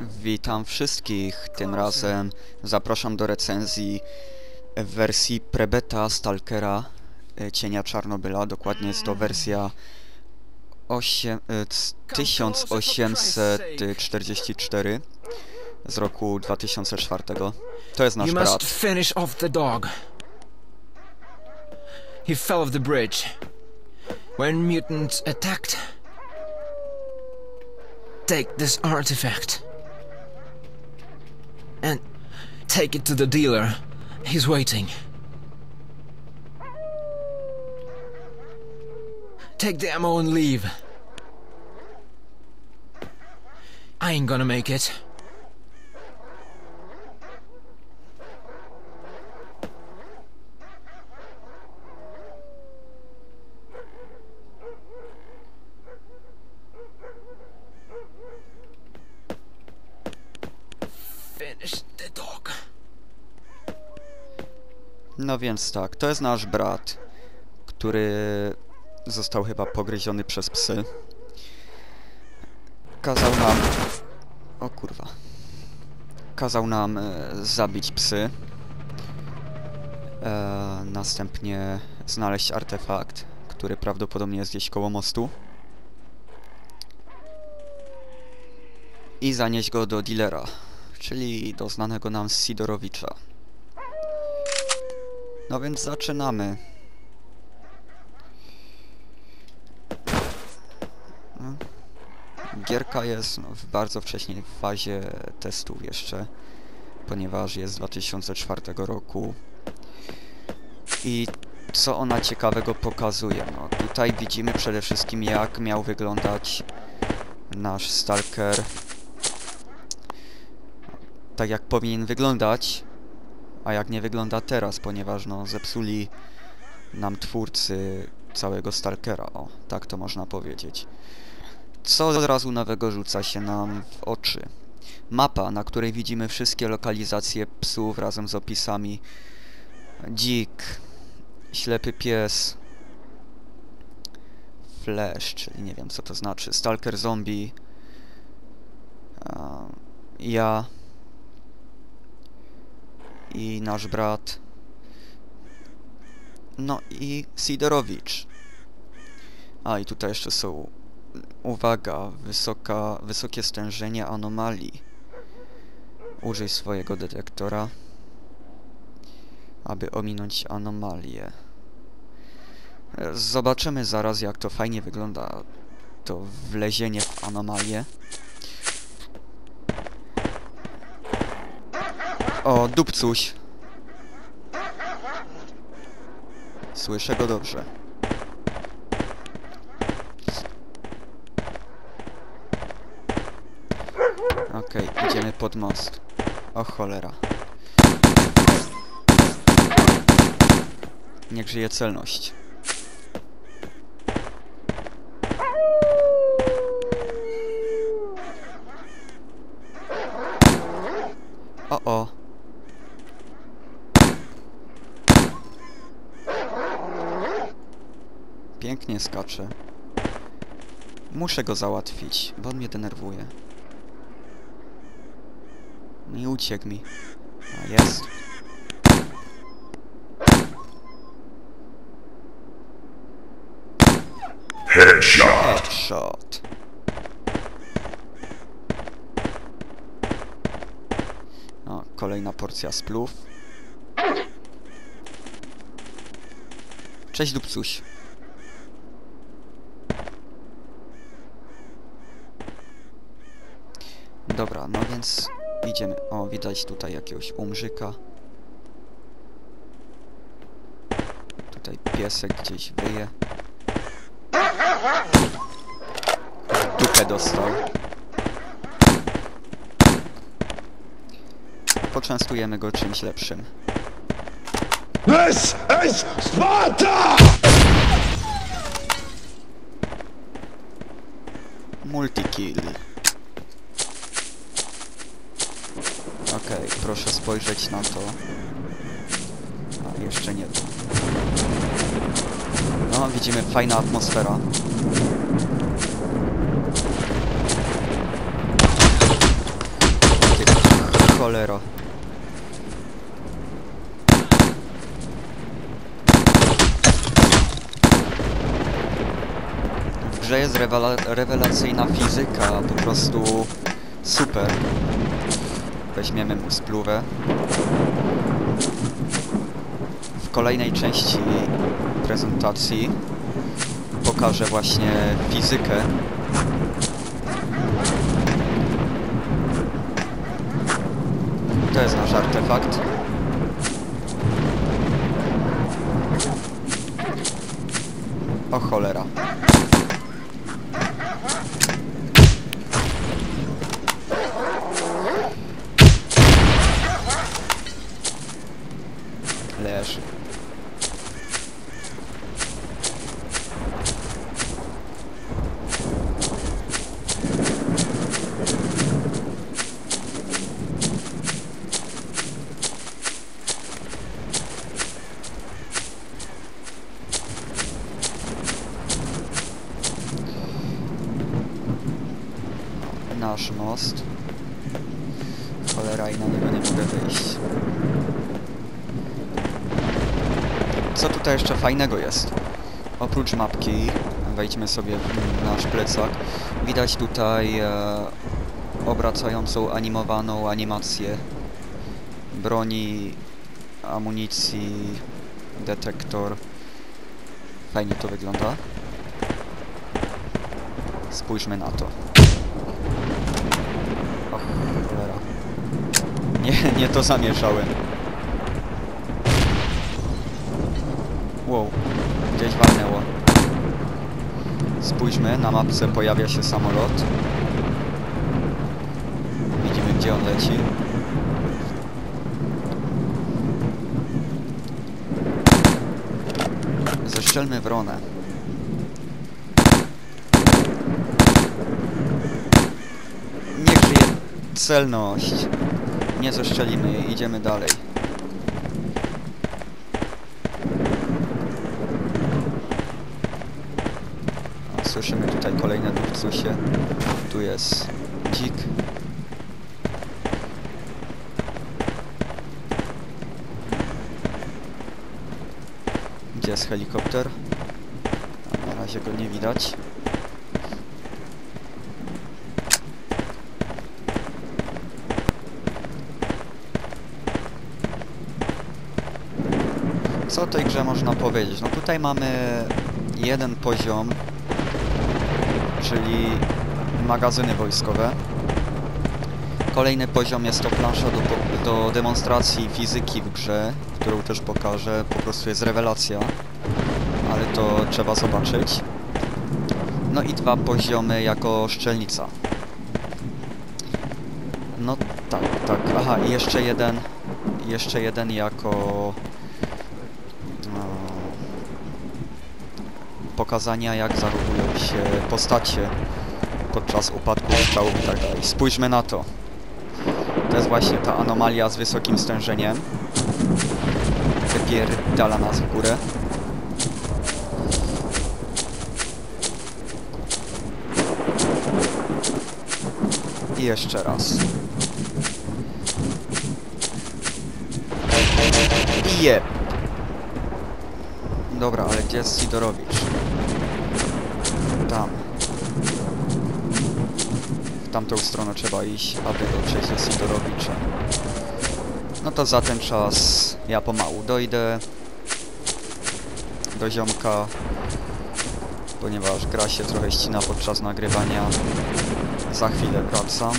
Witam wszystkich. Tym razem zapraszam do recenzji w wersji prebeta Stalkera e, Cienia Czarnobyla. Dokładnie jest to wersja 8, e, c- 1844 z roku 2004. To jest nasz brat. finish off the dog. He fell off the bridge. When mutants attacked. Take this artifact. And take it to the dealer. He's waiting. Take the ammo and leave. I ain't gonna make it. No więc tak, to jest nasz brat, który został chyba pogryziony przez psy. Kazał nam... O kurwa. Kazał nam e, zabić psy. E, następnie znaleźć artefakt, który prawdopodobnie jest gdzieś koło mostu. I zanieść go do dealera, czyli do znanego nam Sidorowicza. No więc zaczynamy. Gierka jest no, w bardzo wcześniej fazie testów jeszcze, ponieważ jest z 2004 roku. I co ona ciekawego pokazuje? No, tutaj widzimy przede wszystkim jak miał wyglądać nasz Stalker. Tak jak powinien wyglądać, a jak nie wygląda teraz, ponieważ no zepsuli nam twórcy całego Stalkera, o, tak to można powiedzieć. Co od razu nowego rzuca się nam w oczy? Mapa, na której widzimy wszystkie lokalizacje psów razem z opisami. Dzik, ślepy pies, Flash, czyli nie wiem co to znaczy, Stalker zombie, ja, i nasz brat. No i Sidorowicz. A i tutaj jeszcze są. Uwaga, wysoka, wysokie stężenie anomalii. Użyj swojego detektora, aby ominąć anomalię. Zobaczymy zaraz, jak to fajnie wygląda. To wlezienie w anomalię. O, dupcuś. Słyszę go dobrze. Okej, idziemy pod most. O cholera. Niech żyje celność. O o. Pięknie skacze. Muszę go załatwić, bo on mnie denerwuje. No i uciekł mi. A jest. Headshot. O, kolejna porcja splów. Cześć dupcuś. Dobra, no więc idziemy. O, widać tutaj jakiegoś umrzyka. Tutaj piesek gdzieś wyje. Dupę dostał. Poczęstujemy go czymś lepszym. This is Sparta! Multikill. Okej, proszę spojrzeć na to. A, jeszcze nie to. No, widzimy fajna atmosfera. cholera. W grze jest rewela rewelacyjna fizyka, po prostu super. Weźmiemy mu spluwę. W kolejnej części prezentacji pokażę właśnie fizykę. To jest nasz artefakt. O cholera. Leży. Nasz most. Cholera i na niego nie mogę wyjść. Co tutaj jeszcze fajnego jest? Oprócz mapki, wejdźmy sobie w nasz plecak, widać tutaj e, obracającą animowaną animację broni, amunicji, detektor. Fajnie to wygląda. Spójrzmy na to. Och, cholera. Nie, nie to zamieszałem. Wow, gdzieś walnęło. Spójrzmy, na mapce pojawia się samolot. Widzimy, gdzie on leci. Zeszczelmy wronę. Niech żyje celność. Nie zeszczelimy idziemy dalej. A, Słyszymy tutaj kolejne dupcusie. Tu jest dzik. Gdzie jest helikopter? Na razie go nie widać. Co o tej grze można powiedzieć? No tutaj mamy jeden poziom, czyli magazyny wojskowe. Kolejny poziom jest to plansza do, do demonstracji fizyki w grze, którą też pokażę. Po prostu jest rewelacja, ale to trzeba zobaczyć. No i dwa poziomy jako szczelnica. No tak, tak. Aha, i jeszcze jeden, jeszcze jeden jako no, pokazania jak zachowują się postacie podczas upadku strzałów i tak dalej. Spójrzmy na to. To jest właśnie ta anomalia z wysokim stężeniem. Wypierdala nas w górę. I jeszcze raz. I jeb. Dobra, ale gdzie jest Sidorowicz? Tam. W tamtą stronę trzeba iść, aby dotrzeć do Sidorowicza. No to za ten czas ja pomału dojdę do ziomka, ponieważ gra się trochę ścina podczas nagrywania. Za chwilę wracam.